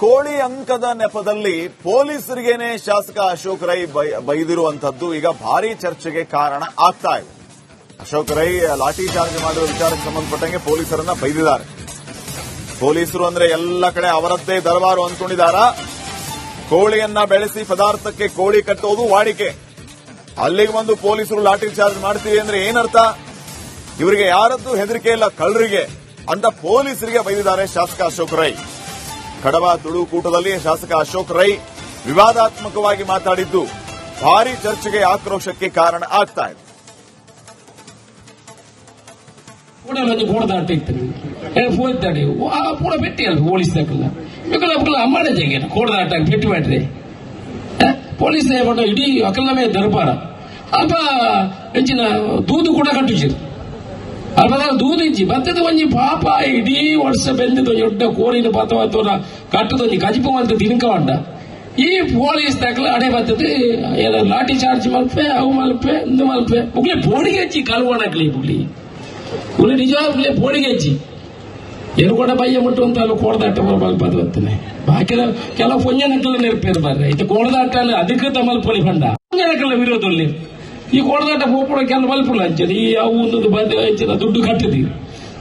ಕೋಳಿ ಅಂಕದ ನೆಪದಲ್ಲಿ ಪೊಲೀಸರಿಗೇನೆ ಶಾಸಕ ಅಶೋಕ್ ರೈ ಬೈದಿರುವಂತದ್ದು ಈಗ ಭಾರಿ ಚರ್ಚೆಗೆ ಕಾರಣ ಆಗ್ತಾ ಇದೆ. ಅಶೋಕ್ ರೈ ಲಾಠಿ ಚಾರ್ಜ್ ಮಾಡಿರುವ ವಿಚಾರಕ್ಕೆ ಸಂಬಂಧಪಟ್ಟಂಗೆ ಪೊಲೀಸರನ್ನ ಬೈದಿದ್ದಾರೆ. ಪೊಲೀಸರು ಅಂದ್ರೆ ಎಲ್ಲ ಕಡೆ ಅವರದ್ದೇ ದರಬಾರು ಅಂದ್ಕೊಂಡಿದಾರ ಕೋಳಿಯನ್ನ ಬೆಳೆಸಿ ಪದಾರ್ಥಕ್ಕೆ ಕೋಳಿ ಕಟ್ಟೋದು ವಾಡಿಕೆ. ಅಲ್ಲಿಗೆ ಬಂದು ಪೊಲೀಸರು ಲಾಠಿ ಚಾರ್ಜ್ ಮಾಡ್ತೀವಿ ಅಂದ್ರೆ ಏನರ್ಥ? ಇವರಿಗೆ ಯಾರದ್ದು ಹೆದರಿಕೆ ಇಲ್ಲ ಕಳ್ಳರಿಗೆ ಅಂತ ಪೊಲೀಸರಿಗೆ ಬೈದಿದ್ದಾರೆ ಶಾಸಕ ಅಶೋಕ್ ರೈ. ಕಡವ ತುಳುಕೂಟದಲ್ಲಿ ಶಾಸಕ ಅಶೋಕ್ ರೈ ವಿವಾದಾತ್ಮಕವಾಗಿ ಮಾತಾಡಿದ್ದು, ಭಾರಿ ಚರ್ಚೆಗೆ ಆಕ್ರೋಶಕ್ಕೆ ಕಾರಣ ಆಗ್ತಾ ಇದೆ. ಕೂಡ ಒಂದು ಗೋಡದಾಟ ಇತ್ತು ಹೋಯ್ತಾಡಿ ಪೂರ ಪೆಟ್ಟಿ ಅಲ್ಲ ಪೊಲೀಸ್ದಾಕಲ್ಲ ಮಿಕ್ಕಲ ಅಕ್ಕಲ್ಲ ಅಮ್ಮಾಡೆ ಜಗೆ ಕೋಡದಾಟ ಪೆಟ್ಟು ಮಾಡ್ರಿ ಪೊಲೀಸ್ ಇಡೀ ಅಕಲ್ಲಮೇ ದರ್ಬಾರ. ಅಲ್ಪ ಹೆಚ್ಚಿನ ದೂದು ಕೂಡ ಕಟ್ಟಿಸಿರು ಅಲ್ಪ ದೂದು ಇಜ್ಜಿ ಬತ್ತದ ಒಂಜಿ ಪಾಪ, ಇಡೀ ವರ್ಷ ಬೆಂದದ ದೊಡ್ಡ ಕೋರಿನ ಪಾತವಾತೋರ ಕಟ್ಟದೊಂಜಿ ಕಜಿಪ ಅಂತ ತಿನ್ಕವಂಡ ಈ ಪೊಲೀಸ್ ದಾಖಲೆ ಅಡೆ ಬತ್ತದ ಏನ ಲಾಠಿ ಚಾರ್ಜ್ ಮಲ್ಪೆ, ಅವು ಮಲ್ಪೆ, ಇಂದು ಮಲ್ಪೆ. ಮುಗ್ಲೆ ಬೋಡಿಗೆ ಹಚ್ಚಿ ಕಲ್ವಣಕ್ಲಿ ಮುಗ್ಲಿ ಉಳಿ ನಿಜವಾಗ್ಲೇ ಬೋಡಿಗೆ ಹಚ್ಚಿ. ಕೂಡ ಬಯ್ಯ ಮುಟ್ಟು ಅಂತ ಅಲ್ಲಿ ಕೋಡದಾಟ ಮಲ್ಪದು ಬರ್ತಾನೆ ಬಾಕಿ ಕೆಲವು ಪೊಂಜನಕ್ಕಲ್ಲ ನೆರಪೇರ್ಬಾರ್ದು ಇದು ಕೋಡದಾಟ ಅಧಿಕೃತ ಮಲ್ಪೊಲಿ ಬಂಡ ಪೊಂಜನಕ್ಕಲ್ಲ ವಿರೋಧಲ್ಲಿ ಈ ಕೋಡದಾಟ ಪೋಪುಡ ಕೆಲ ಮಲ್ಪುಲ ಅಂಚದು ಈ ಅವು ಒಂದೊಂದು ಬಂದು ಹಂಚಿನ ದುಡ್ಡು ಕಟ್ಟದಿ.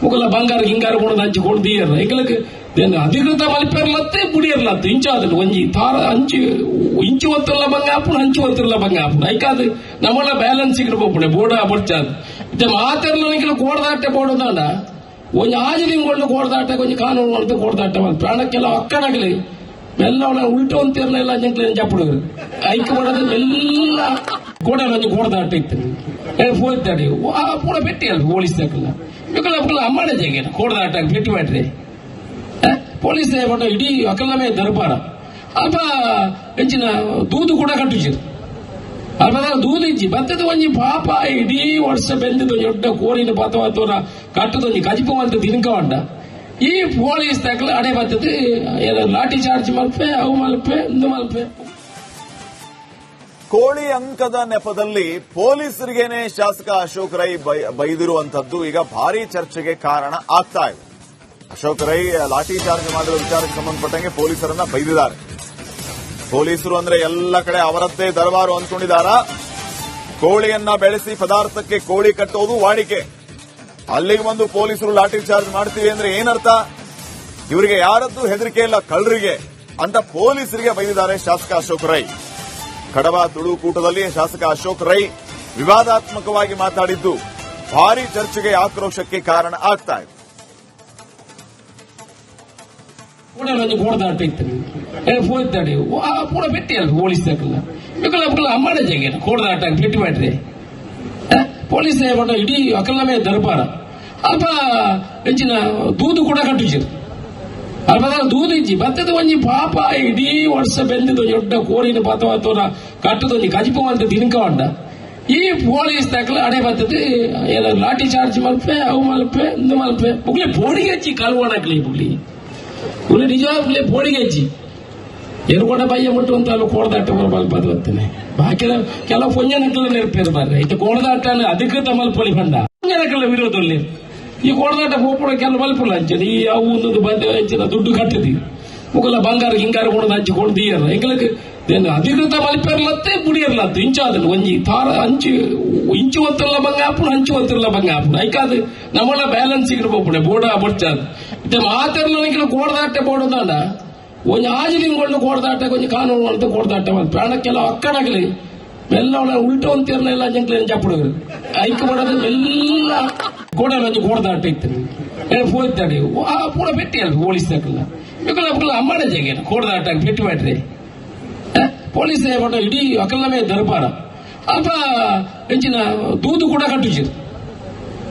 ಮುಗಲ ಬಂಗಾರ ಹಿಂಗಾರ ಕೊಡೋದು ಹಂಚಿ ಕೊಡ್ದೀಯಲ್ಲ. ಈಗಲಕ್ಕೆ ಏನು ಅಧಿಕೃತ ಮಲ್ಪೇರ್ಲತ್ತೆ ಬುಡಿಯರ್ಲತ್ತೆ ಇಂಚಾದಲ್ಲಿ ಒಂಜಿ ತಾರ ಹಂಚಿ ಇಂಚು ಹೊತ್ತಿರಲ್ಲ ಬಂಗ ಹಾಪುಣ ಹಂಚು ಹೊತ್ತಿರಲ್ಲ ಬಂಗ ಐಕಾದ ನಮ್ಮಲ್ಲ ಬ್ಯಾಲೆನ್ಸ್ ಬ್ಯಾಲೆನ್ಸ್ ಇರ್ಬೋಪುಣೆ ಬೋರ್ಡ ಬಡ್ಚಾದು. ಇದು ಮಾತಾಡ್ಲಿಕ್ಕೆ ಕೋಡದಾಟೆ ಬೋಡೋದಾಂಡ ಒಂಜಿ ಆಜಲಿಂಗೊಂಡು ಕೋಡದಾಟ ಕೊಂಚ ಕಾನೂನು ಅಂತ ಕೋಡ್ದಾಟ ಪ್ರಾಣಕ್ಕೆಲ್ಲ ಅಕ್ಕನಾಗ್ಲಿ ಮೆಲ್ಲ ಉಲ್ಟೋ ಅಂತಿರ್ಲ ಎಲ್ಲ ಜಂಕ್ಲ ಜಪ್ಪುಡುಗರು ಐಕ್ ಮಾಡೋದು ಎಲ್ಲ ಕೂಡ ಒಂದು ಕೋಡ್ದಾಟ ಇತ್ತು. ಹೋಯ್ತಾಡಿ ಪೂರ ಪೆಟ್ಟಿ ಅಲ್ಲ ಪೊಲೀಸ್ದಾಕಲ್ಲ ಮಿಕ್ಕಲ ಅಕ್ಕಲ್ಲ ಅಮ್ಮಾಡೆ ಜಗೆ ಕೋಡ್ದಾಟ ಪೆಟ್ಟು ಮಾಡ್ರಿ. ಪೊಲೀಸ್ ಏಮಂಟ ಇಡೀ ಅಕಲ್ಲಮೇ ದರ್ಬಾರ. ಅಲ್ಪ ಹೆಚ್ಚಿನ ದೂದು ಕೂಡ ಕಟ್ಟಿಸಿರು ಅಲ್ಪ ದೂದು ಇಜ್ಜಿ ಬತ್ತದ ಒಂಜಿ ಪಾಪ, ಇಡೀ ವರ್ಷ ಬೆಂದಿದ ದೊಡ್ಡ ಕೋರಿನ ಪಾತವಾತೋರ ಕಟ್ಟದೊಂಜಿ ಕಜಿಪ ಅಂತ ತಿನ್ಕವಂಡ ಈ ಪೊಲೀಸ್ ದಾಖಲೆ ಅಡೆ ಬತ್ತದ ಲಾಠಿ ಚಾರ್ಜ್ ಮಲ್ಪೆ, ಅವು ಮಲ್ಪೆ, ಇಂದು ಮಲ್ಪೆ. ಕೋಳಿ ಅಂಕದ ನೆಪದಲ್ಲಿ ಪೊಲೀಸರಿಗೇನೆ ಶಾಸಕ ಅಶೋಕ್ ರೈ ಬೈದಿರುವಂತದ್ದು ಈಗ ಭಾರಿ ಚರ್ಚೆಗೆ ಕಾರಣ ಆಗ್ತಾ ಇದೆ. ಅಶೋಕ್ ರೈ ಲಾಠಿ ಚಾರ್ಜ್ ಮಾಡಿರುವ ವಿಚಾರಕ್ಕೆ ಸಂಬಂಧಪಟ್ಟಂಗೆ ಪೊಲೀಸರನ್ನ ಬೈದಿದ್ದಾರೆ. ಪೊಲೀಸರು ಅಂದ್ರೆ ಎಲ್ಲ ಕಡೆ ಅವರದ್ದೇ ದರಬಾರು ಅಂದ್ಕೊಂಡಿದಾರ. ಕೋಳಿಯನ್ನ ಬೆಳೆಸಿ ಪದಾರ್ಥಕ್ಕೆ ಕೋಳಿ ಕಟ್ಟೋದು ವಾಡಿಕೆ. ಅಲ್ಲಿಗೆ ಬಂದು ಪೊಲೀಸರು ಲಾಠಿ ಚಾರ್ಜ್ ಮಾಡ್ತೀವಿ ಅಂದ್ರೆ ಏನರ್ಥ? ಇವರಿಗೆ ಯಾರದ್ದು ಹೆದರಿಕೆ ಇಲ್ಲ ಕಳ್ಳರಿಗೆ ಅಂತ ಪೊಲೀಸರಿಗೆ ಬೈದಿದ್ದಾರೆ ಶಾಸಕ ಅಶೋಕ್ ರೈ. ಕಡವ ತುಳುಕೂಟದಲ್ಲಿ ಶಾಸಕ ಅಶೋಕ್ ರೈ ವಿವಾದಾತ್ಮಕವಾಗಿ ಮಾತಾಡಿದ್ದು, ಭಾರಿ ಚರ್ಚೆಗೆ ಆಕ್ರೋಶಕ್ಕೆ ಕಾರಣ ಆಗ್ತಾ ಇದೆ. ಕೂಡ ಒಂದು ಗೋಡದಾಟ ಇತ್ತು ಹೋಯ್ತಾಡಿ ಪೂರ ಪೆಟ್ಟಿ ಅಲ್ಲ ಪೊಲೀಸ್ದಾಕಲ್ಲ ಮಿಕ್ಕಲ ಅಕ್ಕಲ್ಲ ಅಮ್ಮಾಡೆ ಜಗೆ ಕೋಡದಾಟ ಪೆಟ್ಟು ಮಾಡ್ರಿ ಪೊಲೀಸ್ ಇಡೀ ಅಕಲ್ಲಮೇ ದರ್ಬಾರ. ಅಲ್ಪ ಹೆಚ್ಚಿನ ದೂದು ಕೂಡ ಕಟ್ಟಿಸಿರು ಅಲ್ಪ ದೂದಿಜ್ಜಿ ಬತ್ತದ ಒಂಜಿ ಪಾಪ ಇಡೀ ವರ್ಷ ಬೆಂದದ ದೊಡ್ಡ ಕೋರಿನ ಪಾತವಾತೋರ ಕಟ್ಟದೊಂಜಿ ಕಜಿಪ ಅಂತ ತಿನ್ಕವಂಡ ಈ ಪೊಲೀಸ್ ದಾಖಲೆ ಅಡೆ ಬತ್ತದ ಏನ ಲಾಠಿ ಚಾರ್ಜ್ ಮಲ್ಪೆ, ಅವು ಮಲ್ಪೆ, ಇಂದ ಮಲ್ಪೆ. ಬುಗ್ಲಿ ಪೋಡಿಗೆ ಹಚ್ಚಿ ಕಲ್ವಣಕ್ಲಿ ಬುಗ್ಲಿ ಬುಗ್ಲಿ ನಿಜವಾಗ್ಲೇ ಬೋಡಿಗೆ ಹಚ್ಚಿ. ಕೂಡ ಬಯ್ಯ ಮುಟ್ಟು ಅಂತ ಅಲ್ಲಿ ಕೋಳದಾಟ ಮಲ್ಪದು ಬರ್ತಾನೆ ಬಾಕಿ ಕೆಲವು ಪೊಂಜನಕ್ಕಲ್ಲ ನೆರಪೇರ್ಬಾರ್ದು ಇದು ಕೋಡದಾಟ ಅಧಿಕೃತ ಮಲ್ಪೊಲಿ ಬಂಡ ಪೊಂಜನಕ್ಕಲ್ಲ ವಿರೋಧಲ್ಲಿ ಈ ಕೊಡದಾಟ ಹೋಗ್ಬಿಡೋ ಕೆಲ ಮಲ್ಪುಲ ಅಂಚನೆ. ಈ ಅವು ಒಂದು ಬಂದ ಹಂಚಿನ ದುಡ್ಡು ಕಟ್ಟದಿ. ಮುಗಲ ಬಂಗಾರ ಹಿಂಗಾರ ಕೊಡೋದು ಹಂಚಿ ಕೊಡ್ದೀಯಲ್ಲ ಎಂಗ್ಲಕ್ಕೆ ದೇನ್ ಅಧಿಕೃತ ಮಲ್ಪೇರ್ಲತ್ತೆ ಇಂಚ ಅದನ್ನು ಒಂಜಿ ತಾರ ಹಂಚಿ ಇಂಚು ಒತ್ತಲ್ಲ ಬಂಗ ಹಾಪುಣ ಹಂಚು ಒತ್ತಲ್ಲ ಬಂಗ ಹಾಪುಣ ಐಕಾದು ನಮ್ಮಳ ಬ್ಯಾಲೆನ್ಸ್ ಇರ್ಬೋಪುಣೆ ಬೋರ್ಡ ಬಡ್ಚಾದು. ಇದು ಮಾತಾಡ್ಲಿಕ್ಕೆ ಕೋಡದಾಟ ಒಂದು ಒಂಜಿ ಆಜಲಿಂಗೊಂಡು ಕೋಡ್ದಾಟ ಕೊಂಚ ಕಾನೂನು ಅಂತ ಕೋಡ್ದಾಟ ಪ್ರಾಣಕ್ಕೆಲ್ಲ ಅಕ್ಕಡಾಗಲಿ. ಮೆಲ್ಲ ಉಲ್ಟು ಅಂತಿರ್ಲ ಎಲ್ಲ ಜಂಕ್ಲ ಹಂಚಾಪುಡ ಐಕ್ ಮಾಡೋದು ಎಲ್ಲ ಕೂಡ ಒಂದು ಕೋಡ್ದಾಟ ಇತ್ತು ಹೋಯ್ತಾಡಿ ಪೂರ ಪೆಟ್ಟಿ ಅಲ್ಲ ಪೊಲೀಸ್ದಾಕಲ್ಲ ಮಿಕ್ಕಲ ಅಕ್ಕಲ್ಲ ಅಮ್ಮಾಡೆ ಜಗೆ ಕೋಡ್ದಾಟ ಪೆಟ್ಟು ಮಾಡ್ರಿ. ಪೊಲೀಸ್ ಏಮಂಟ ಇಡೀ ಅಕಲ್ಲಮೇ ದರ್ಬಾರ. ಅಲ್ಪ ಹೆಚ್ಚಿನ ದೂದು ಕೂಡ ಕಟ್ಟಿಸಿರು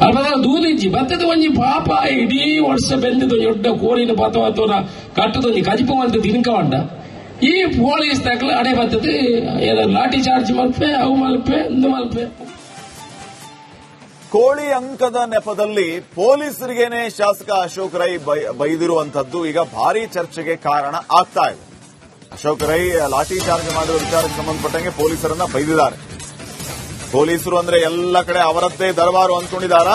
ಅಲ್ಪದ ದೂದು ಇಜ್ಜಿ? ಬತ್ತದ ಒಂಜಿ ಪಾಪ, ಇಡೀ ವರ್ಷ ಬೆಂದದ ದೊಡ್ಡ ಕೋರಿನ ಪಾತವಾತೋನ ಕಟ್ಟದೊಂದು ಕಜಿಪ ಅಂತ ತಿನ್ಕವಂಡ ಈ ಪೊಲೀಸ್ ದಾಖಲೆ ಅಡೆ ಬತ್ತದ ಎದ ಲಾಠಿ ಚಾರ್ಜ್ ಮಲ್ಪೆ, ಅವು ಮಲ್ಪೆ, ಇಂದು ಮಲ್ಪೆ. ಕೋಳಿ ಅಂಕದ ನೆಪದಲ್ಲಿ ಪೊಲೀಸರಿಗೇನೆ ಶಾಸಕ ಅಶೋಕ್ ರೈ ಬೈದಿರುವಂತದ್ದು ಈಗ ಭಾರಿ ಚರ್ಚೆಗೆ ಕಾರಣ ಆಗ್ತಾ ಇದೆ. ಅಶೋಕ್ ರೈ ಲಾಠಿ ಚಾರ್ಜ್ ಮಾಡಿರುವ ವಿಚಾರಕ್ಕೆ ಸಂಬಂಧಪಟ್ಟಂಗೆ ಪೊಲೀಸರನ್ನ ಬೈದಿದ್ದಾರೆ. ಪೊಲೀಸರು ಅಂದ್ರೆ ಎಲ್ಲ ಕಡೆ ಅವರದ್ದೇ ದರಬಾರು ಅಂದ್ಕೊಂಡಿದಾರ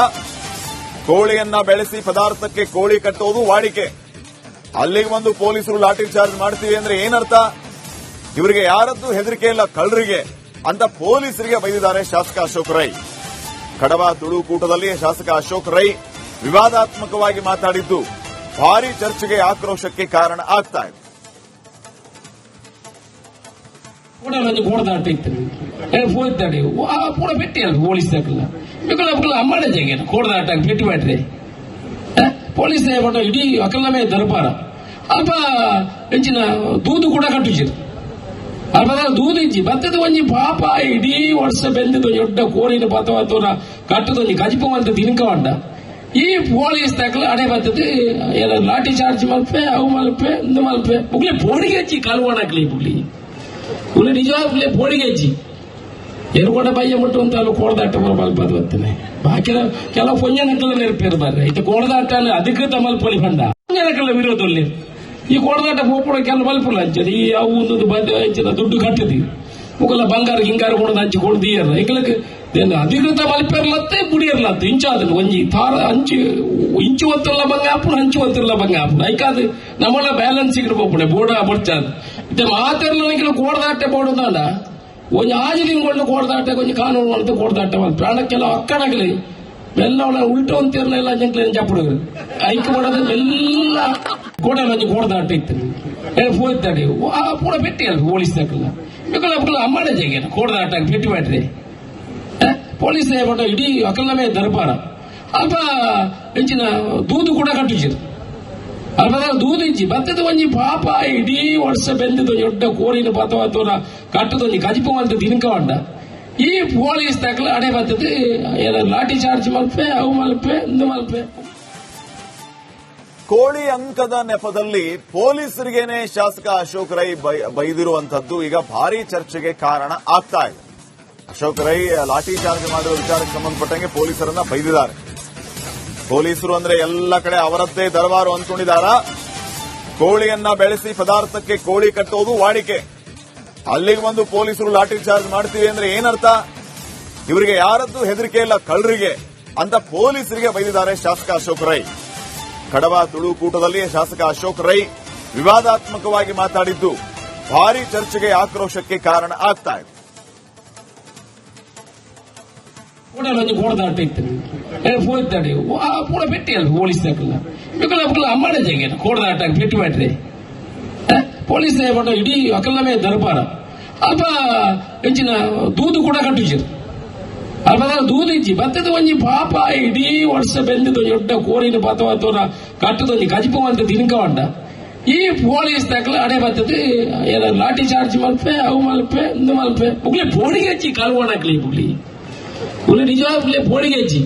ಕೋಳಿಯನ್ನ ಬೆಳೆಸಿ ಪದಾರ್ಥಕ್ಕೆ ಕೋಳಿ ಕಟ್ಟೋದು ವಾಡಿಕೆ. ಅಲ್ಲಿಗೆ ಬಂದು ಪೊಲೀಸರು ಲಾಠಿ ಚಾರ್ಜ್ ಮಾಡ್ತೀವಿ ಅಂದ್ರೆ ಏನರ್ಥ? ಇವರಿಗೆ ಯಾರದ್ದು ಹೆದರಿಕೆ ಇಲ್ಲ, ಕಳ್ಳರಿಗೆ ಅಂತ ಪೊಲೀಸರಿಗೆ ಬೈದಿದ್ದಾರೆ ಶಾಸಕ ಅಶೋಕ್ ರೈ. ಕಡಬ ತುಳುಕೂಟದಲ್ಲಿ ಶಾಸಕ ಅಶೋಕ್ ರೈ ವಿವಾದಾತ್ಮಕವಾಗಿ ಮಾತಾಡಿದ್ದು, ಭಾರಿ ಚರ್ಚೆಗೆ ಆಕ್ರೋಶಕ್ಕೆ ಕಾರಣ ಆಗ್ತಾ ಇದೆ. ಕೂಡ ಒಂದು ಕೋಡದಾಟ ಇತ್ತು ಹೋಯ್ತಾಡಿ ಪೂರ ಪೆಟ್ಟಿ ಅಲ್ಲ ಪೊಲೀಸ್ ತಕ್ಕಲ್ಲ ಮಿಕ್ಕಲ ಮಕ್ಕಳು ಅಮ್ಮಡೆ ಜಂಗೆ ಕೋಡದಾಟ ಪೆಟ್ಟಿ ಮಾಡ್ರಿ ಪೊಲೀಸ್ ಇಡೀ ಅಕಲ್ಲಮೇ ದರ್ಬಾರ. ಅಲ್ಪ ಹೆಂಚಿನ ದೂದು ಕೂಡ ಕಟ್ಟುಚಿರು ಅಲ್ಪ ದೂದು ಇಜ್ಜಿ ಬತ್ತದ ಒಂಜಿ ಪಾಪ ಇಡೀ ವರ್ಷ ಬೆಂದದ ದೊಡ್ಡ ಕೋರಿನ ಪಾತವ ತೋರ ಕಟ್ಟದೊಂಜಿ ಕಜಿಪು ಅಂತ ತಿನ್ಕವಂಡ ಈ ಪೊಲೀಸ್ ತಕ್ಕಲ ಅಡೆ ಬತ್ತದ ಏನ ಲಾಠಿ ಚಾರ್ಜ್ ಮಲ್ಪೆ ಅವು ಮಲ್ಪೆ ಇಂದು ಮಲ್ಪೆ ಮುಗ್ಲೆ ಪೋಡಿಗೆ ಹಚ್ಚಿ ಕಲ್ವಾಣಕ್ಲಿ ಮುಗ್ಲಿ ಉಳ್ಳಿ ನಿಜವಾಗ್ಲೇ ಪೋಡಿಗೆ ಹಚ್ಚಿ ಎರುಗೊಂಡ ಬಯ್ಯ ಮುಟ್ಟು ಅಂತ ಅಲ್ಲಿ ಕೋಳದಾಟ ಬರಬಾರ್ದು ಬರ್ತೇನೆ ಬಾಕಿ ಕೆಲವು ಪೊಂಜನಕ್ಕಲ್ಲ ನೆರಪೇರು ಬರ್ರೆ ಇದು ಕೋಳದಾಟ ಅಲ್ಲಿ ಅಧಿಕೃತ ಮಲ್ಪೊಲಿ ಬಂದ ಪೊಂಜನಕ್ಕಲ್ಲ ವಿರೋಧಲ್ಲಿ ಈ ಕೊಡದಾಟ ಹೋಗ್ಬಿಡೋ ಕೆಲವು ಮಲ್ಪುಲ್ಲ ಹಂಚದು ಅವು ಒಂದು ಬಂದ ಹಂಚಿದ ದುಡ್ಡು ಕಟ್ಟದಿ ಮುಗಲ ಬಂಗಾರ ಹಿಂಗಾರ ಕೊಡೋದು ಹಂಚಿ ಕೊಡ್ದೀಯಲ್ಲ. ಎಂಗ್ಲಕ್ಕೆ ಏನು ಅಧಿಕೃತ ಮಲ್ಪೇರ್ಲತ್ತೆ ಬುಡಿಯರ್ಲತ್ತೆ ಇಂಚಾದನ್ನು ಒಂಜಿ ತಾರ ಹಂಚಿ ಇಂಚು ಒತ್ತಲ್ಲ ಬಂಗ ಆಪುಣ ಹಂಚು ಒತ್ತಲ್ಲ ಬಂಗ ಆಪುಣ ಐಕಾದು ನಮ್ಮಲ್ಲ ಬ್ಯಾಲೆನ್ಸ್ ಇಡ್ಬೋಪುಣೆ ಇದೆ ಬರ್ಚಾದು. ಇತ್ತೆ ಮಾತೆರ್ಲ ಕೋಡದಾಟ ಬೋಡುದಾಂಡ ಒಂಜಿ ಕೊಂಡು ಕೊಡದಾಟೆ ಕೊಂಚ ಕಾನೂನು ಅಂತ ಕೋಡ್ದಾಟ ಪ್ರಾಣಕ್ಕೆಲ್ಲ ಅಕ್ಕಡಾಗಲಿ ಎಲ್ಲ ಉಲ್ಟು ಅಂತಿರ್ಲ ಎಲ್ಲ ಜಂಕ್ಲ ಚಪ್ಪಡು ಐಕ್ ಮಾಡೋದು ಒಂಜಿ ಕೋಡ್ದಾಟ ಇತ್ತು. ಹೋಯ್ತಾಡಿ ಪೂರ ಪೆಟ್ಟಿ ಅಲ್ಲ ಪೊಲೀಸ್ ತಕ್ಕಲ್ಲ ಮಿಕ್ಕಲ ಮಕ್ಕಳು ಅಮ್ಮಡೆ ಜಂಗೆ ಕೋಡ್ದಾಟ ಪೆಟ್ಟಿ ಮಾಡ್ರಿ ಪೊಲೀಸ್ ಏರ್ಪಟ್ಟ ಇಡೀ ಅಕಲ್ಲಮೇ ದರ್ಬಾರ. ಅಲ್ಪ ಹೆಂಚಿನ ದೂದು ಕೂಡ ಕಟ್ಟಿಸಿದ್ರು. ಅಲ್ಪದ ದೂದು ಇಂಜಿ ಬತ್ತದ ಒಂಜಿ ಪಾಪ, ಇಡೀ ವರ್ಷ ಬೆಂದಿದ್ದು ದೊಡ್ಡ ಕೋರಿನ ಪಾತವ ತೋರ ಕಟ್ಟದೊಂಜಿ ಕಜಿಪು ಅಂತ ತಿನ್ಕವಂಡ ಈ ಪೊಲೀಸ್ ತಕ್ಕಲ ಅಡೆ ಬತ್ತದ ಏನ ಲಾಠಿ ಚಾರ್ಜ್ ಮಲ್ಪೆ, ಅವು ಮಲ್ಪೆ, ಇಂದು ಮಲ್ಪೆ. ಕೋಳಿ ಅಂಕದ ನೆಪದಲ್ಲಿ ಪೊಲೀಸರಿಗೇನೆ ಶಾಸಕ ಅಶೋಕ್ ರೈ ಬೈದಿರುವಂತದ್ದು ಈಗ ಭಾರಿ ಚರ್ಚೆಗೆ ಕಾರಣ ಆಗ್ತಾ ಇದೆ. ಅಶೋಕ್ ರೈ ಲಾಠಿ ಚಾರ್ಜ್ ಮಾಡುವ ವಿಚಾರಕ್ಕೆ ಸಂಬಂಧಪಟ್ಟಂಗೆ ಪೊಲೀಸರನ್ನ ಬೈದಿದ್ದಾರೆ. ಪೊಲೀಸರು ಅಂದ್ರೆ ಎಲ್ಲ ಕಡೆ ಅವರದ್ದೇ ದರಬಾರು ಅಂದ್ಕೊಂಡಿದಾರ ಕೋಳಿಯನ್ನ ಬೆಳೆಸಿ ಪದಾರ್ಥಕ್ಕೆ ಕೋಳಿ ಕಟ್ಟೋದು ವಾಡಿಕೆ. ಅಲ್ಲಿಗೆ ಬಂದು ಪೊಲೀಸರು ಲಾಠಿ ಚಾರ್ಜ್ ಮಾಡ್ತೀವಿ ಅಂದ್ರೆ ಏನರ್ಥ? ಇವರಿಗೆ ಯಾರದ್ದು ಹೆದರಿಕೆ ಇಲ್ಲ, ಕಳ್ಳರಿಗೆ ಅಂತ ಪೊಲೀಸರಿಗೆ ಬೈದಿದ್ದಾರೆ ಶಾಸಕ ಅಶೋಕ್ ರೈ. ಕಡಬ ತುಳುಕೂಟದಲ್ಲಿ ಶಾಸಕ ಅಶೋಕ್ ರೈ ವಿವಾದಾತ್ಮಕವಾಗಿ ಮಾತಾಡಿದ್ದು, ಭಾರಿ ಚರ್ಚೆಗೆ ಆಕ್ರೋಶಕ್ಕೆ ಕಾರಣ ಆಗ್ತಾ ಇದೆ. ಕೂಡ ಒಂದು ಕೋಡದಾಟ ಇತ್ತು. ಕೂಡ ಪೆಟ್ಟಿ ಅಲ್ಲ ಪೊಲೀಸ್ ತಕ್ಕಲ್ಲ ಮಿಕ್ಕಲ ಮಕ್ಕಳು ಅಮ್ಮಡೆ ಜಂಗೆ ಕೋಡದಾಟ ಪೆಟ್ಟಿ ಮಾಡ್ರಿ ಪೊಲೀಸ್ ಇಡೀ ಅಕಲ್ಲಮೇ ದರ್ಬಾರ. ಅಲ್ಪ ಹೆಂಚಿನ ದೂದು ಕೂಡ ಕಟ್ಟುಚಿರು ಅಲ್ಪದ ದೂದಿಜ್ಜಿ ಬತ್ತದ ಒಂಜಿ ಪಾಪ, ಇಡೀ ವರ್ಷ ಬೆಂದಿದ್ದು ದೊಡ್ಡ ಕೋರಿನ ಪಾತವ ತೋರ ಕಜಿಪುವಂತ ತಿನ್ಕವಂಡ ಈ ಪೊಲೀಸ್ ತಕ್ಕಲ ಅಡೆ ಬತ್ತದ ಏನ ಲಾಠಿ ಚಾರ್ಜ್ ಮಲ್ಪೆ, ಅವು ಮಲ್ಪೆ, ಇಂದು ಮಲ್ಪೆ. ಮುಗ್ಲೆ ಪೋಡಿಗೆ ಹಚ್ಚಿ ಕಲ್ವಾಣಕ್ಲಿ ಮುಗ್ಲಿ ಹುಲಿ ನಿಜವಾಗ್ಲೇ ಪೋಡಿಗೆ ಹಚ್ಚಿ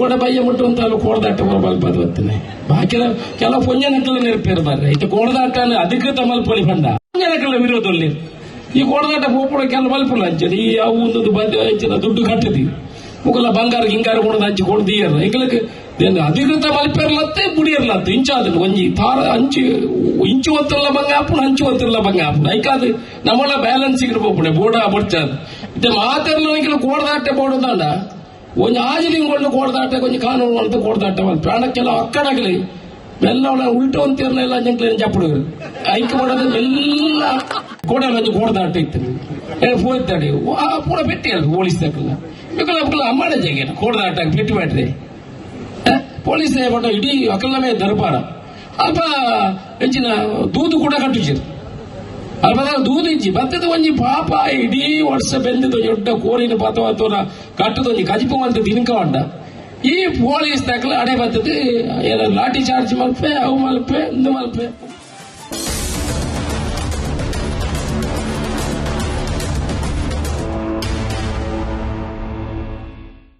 ಕೂಡ ಬಯ್ಯ ಮುಟ್ಟು ಅಂತ ಅಲ್ಲಿ ಕೋಡದಾಟ ಬರಬಾರ್ದು ಬತ್ತನೆ ಬಾಕಿ ಕೆಲವು ಪುಂಜನಕ್ಕೆ ನೆರಪೇರು ಬರ್ರೆ ಇದು ಕೋಡದಾಟ ಅಧಿಕೃತ ಮಲ್ಪೊಲಿ ಬಂದ. ವಿರೋಧ ವಿರೋಧಲ್ಲಿ ಈ ಕೋಡದಾಟ ಹೋಗ್ಬಿಡ ಕೆಲವು ಮಲ್ಪುಲ್ಲ ಹಂಚದಿ ಈ ಅವು ಒಂದು ಬಂದ ಹೆಚ್ಚಿನ ದುಡ್ಡು ಕಟ್ಟದಿ ಮುಗಲ ಬಂಗಾರ ಹಿಂಗಾರ ಕೊಡೋದು ಹಂಚಿ ಕೊಡ್ದೀಯಲ್ಲ. ಎಂಗ್ಲಕ್ಕೆ ಏನು ಅಧಿಕೃತ ಮಲ್ಪೇರ್ಲತ್ತೆ ಬುಡಿಯರ್ಲತ್ತೆ ಇಂಚಾದನ್ನು ಒಂಜಿ ತಾರ ಹಂಚಿ ಇಂಚು ಹೊತ್ತಿರಲ್ಲ ಬಂಗ ಆಪುಣ ಹಂಚು ಹೊತ್ತಿರಲ್ಲ ಬಂಗ ಆಪುಣ ಐಕಾದು ನಮ್ಮಲ್ಲ ಬ್ಯಾಲೆನ್ಸ್ ಇಡ್ಬೋಪುಣೆ ಬೋರ್ಡ ಇದೆ ಇತ್ತೆ ಮಾತೆರ್ಲ ಕೋಡದಾಟ ಒಂದ್ ಒಂಜಿ ಆಜಲಿಂಗೊಂಡು ಕೋಡ್ದಾಟ ಕೊಂಚ ಕಾನೂನು ಅಂತ ಕೋಡ್ದಾಟ ಪ್ರಾಣಕ್ಕೆಲ್ಲ ಅಕ್ಕಡಾಗ್ಲಿ. ಎಲ್ಲ ಉಲ್ಟು ಅಂತಿರ್ಲ ಎಲ್ಲ ಜಂಕ್ಲ ಚಪ್ಪಡು ಐಕ್ ಮಾಡೋದು ಎಲ್ಲ ಕೋಡೆ ಒಂದು ಕೋಡ್ದಾಟ ಇತ್ತು ಹೋಯ್ತಾಡಿ ಪೂರ ಪೆಟ್ಟಿ ಅಲ್ಲ ಪೊಲೀಸ್ ತಕ್ಕಲ್ಲ ಮಿಕ್ಕಲ ಮಕ್ಕಳು ಅಮ್ಮಡೆ ಜಂಗೆ. ಕೋಡ್ದಾಟ ಪೆಟ್ಟಿ ಮಾಡ್ರಿ. ಪೊಲೀಸ್ ಏರ್ಪಟ್ಟ ಇಡೀ ಅಕಲ್ಲಮೇ ದರ್ಬಾರ. ಅಲ್ಪ ಎಂಚಿನ ದೂದು ಕೂಡ ಕಟ್ಟಿಸಿದ್ರು. ಅಲ್ಪ ದೂದು ಇಜ್ಜಿ ಬತ್ತದ ಒಂಜಿ ಪಾಪ, ಇಡೀ ವರ್ಷ ಬೆಂದದ ದೊಡ್ಡ ಕೋರಿನ ಪಾತವ ತೋರ ಕಟ್ಟದೊಂಜಿ ಕಜಿಪು ಅಂತ ತಿನ್ಕವಂಡ ಈ ಪೊಲೀಸ್ ದಾಖಲೆ ಅಡೆ ಬತ್ತದ ಏನ ಲಾಠಿ ಚಾರ್ಜ್ ಮಲ್ಪೆ, ಅವು ಮಲ್ಪೆ, ಇಂದು ಮಲ್ಪೆ.